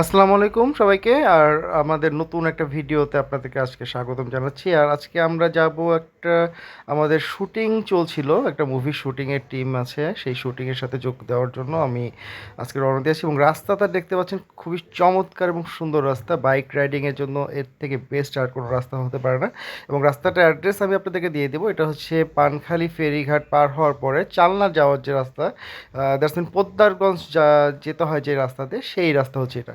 আসসালামু আলাইকুম সবাইকে, আর আমাদের নতুন একটা ভিডিওতে আপনাদেরকে আজকে স্বাগতম জানাচ্ছি। আর আজকে আমরা যাব একটা, আমাদের শুটিং চলছিল, একটা মুভি শুটিংয়ের টিম আছে, সেই শুটিংয়ের সাথে যোগ দেওয়ার জন্য আমি আজকে রওনা দিয়েছি এবং রাস্তাটা দেখতে পাচ্ছেন, খুবই চমৎকার এবং সুন্দর রাস্তা। বাইক রাইডিংয়ের জন্য এর থেকে বেস্ট আর কোনো রাস্তা হতে পারে না। এবং রাস্তাটার অ্যাড্রেস আমি আপনাদেরকে দিয়ে দেবো। এটা হচ্ছে পানখালি ফেরিঘাট পার হওয়ার পরে চালনা যাওয়ার যে রাস্তা দ্যাটস মিন পোদ্দারগঞ্জ যা যেতে হয় যে রাস্তাতে, সেই রাস্তা হচ্ছে এটা।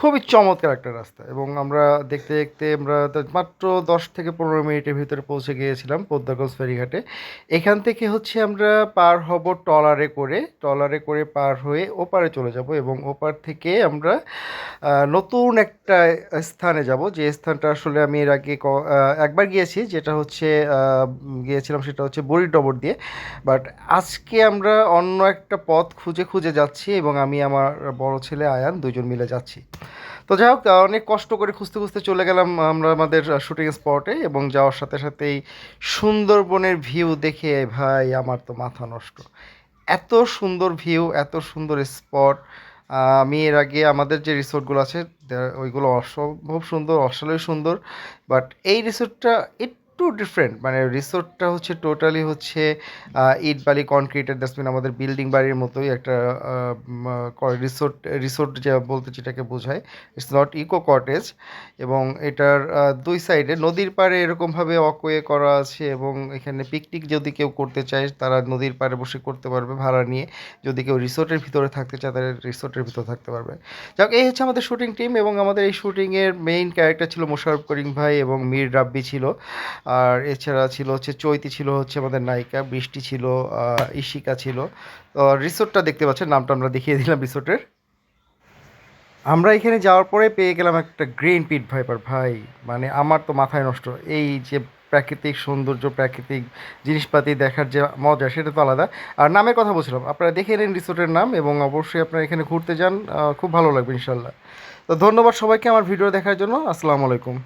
খুবই চমৎকার একটা রাস্তা এবং আমরা দেখতে দেখতে আমরা মাত্র দশ থেকে পনেরো মিনিটের ভিতরে পৌঁছে গিয়েছিলাম পদ্মাগঞ্জ ফেরিঘাটে। এখান থেকে হচ্ছে আমরা পার হব ট্রলারে করে ট্রলারে করে পার হয়ে ওপারে চলে যাব এবং ওপার থেকে আমরা নতুন একটা স্থানে যাব। যে স্থানটা আসলে আমি এর আগে একবার গিয়েছি, যেটা হচ্ছে গিয়েছিলাম সেটা হচ্ছে বড়িডবর দিয়ে। বাট আজকে আমরা অন্য একটা পথ খুঁজে খুঁজে যাচ্ছি এবং আমি আমার বড় ছেলে আয়ান দুজন মিলে যাচ্ছি। তো যাই হোক অনেক কষ্ট করে খুঁজতে খুঁজতে চলে গেলাম আমরা আমাদের শুটিং স্পটে এবং যাওয়ার সাথে সাথেই সুন্দরবনের ভিউ দেখে, ভাই, আমার তো মাথা নষ্ট। এত সুন্দর ভিউ এত সুন্দর স্পট আমি এর আগে আমাদের যে রিসোর্টগুলো আছে ওইগুলো অসম্ভব সুন্দর অসালই সুন্দর। বাট এই রিসোর্টটা একটু ডিফারেন্ট মানে রিসোর্টটা হচ্ছে টোটালি হচ্ছে ইট বালি কনক্রিটের দ্যাটস আমাদের বিল্ডিং বাড়ির মতোই একটা রিসোর্ট রিসোর্ট যা বলতে যেটাকে বোঝায় ইটস নট ইকো কটেজ এবং এটার দুই সাইডে নদীর পাড়ে এরকমভাবে অকওয়ে করা আছে এবং এখানে পিকনিক যদি কেউ করতে চায়, তারা নদীর পাড়ে বসে করতে পারবে ভাড়া নিয়ে। যদি কেউ রিসোর্টের ভিতরে থাকতে চায় তাহলে রিসোর্টের ভিতরে থাকতে পারবে। যাক, এই হচ্ছে আমাদের শুটিং টিম এবং আমাদের এই শুটিংয়ের মেইন ক্যারেক্টার ছিল মোশারফ করিম ভাই এবং মীর রাব্বি ছিল। আর এছাড়া ছিল হচ্ছে চৈতি ছিল হচ্ছে আমাদের নায়িকা, বৃষ্টি ছিল ইশিকা ছিল। তো রিসোর্টটা দেখতে পাচ্ছেন, নামটা আমরা দেখিয়ে দিলাম রিসোর্টের। আমরা এখানে যাওয়ার পরে পেয়ে গেলাম একটা গ্রিন পিট ভাইপার, ভাই। মানে আমার তো মাথায় নষ্ট। এই যে প্রাকৃতিক সৌন্দর্য, প্রাকৃতিক জিনিসপাতি দেখার যে মজা, সেটা তো আলাদা। আর নামের কথা বলছিলাম, আপনারা দেখে নিন রিসোর্টের নাম এবং অবশ্যই আপনারা এখানে ঘুরতে যান খুব ভালো লাগবে ইনশাল্লাহ তো ধন্যবাদ সবাইকে আমার ভিডিও দেখার জন্য, আসসালামু আলাইকুম।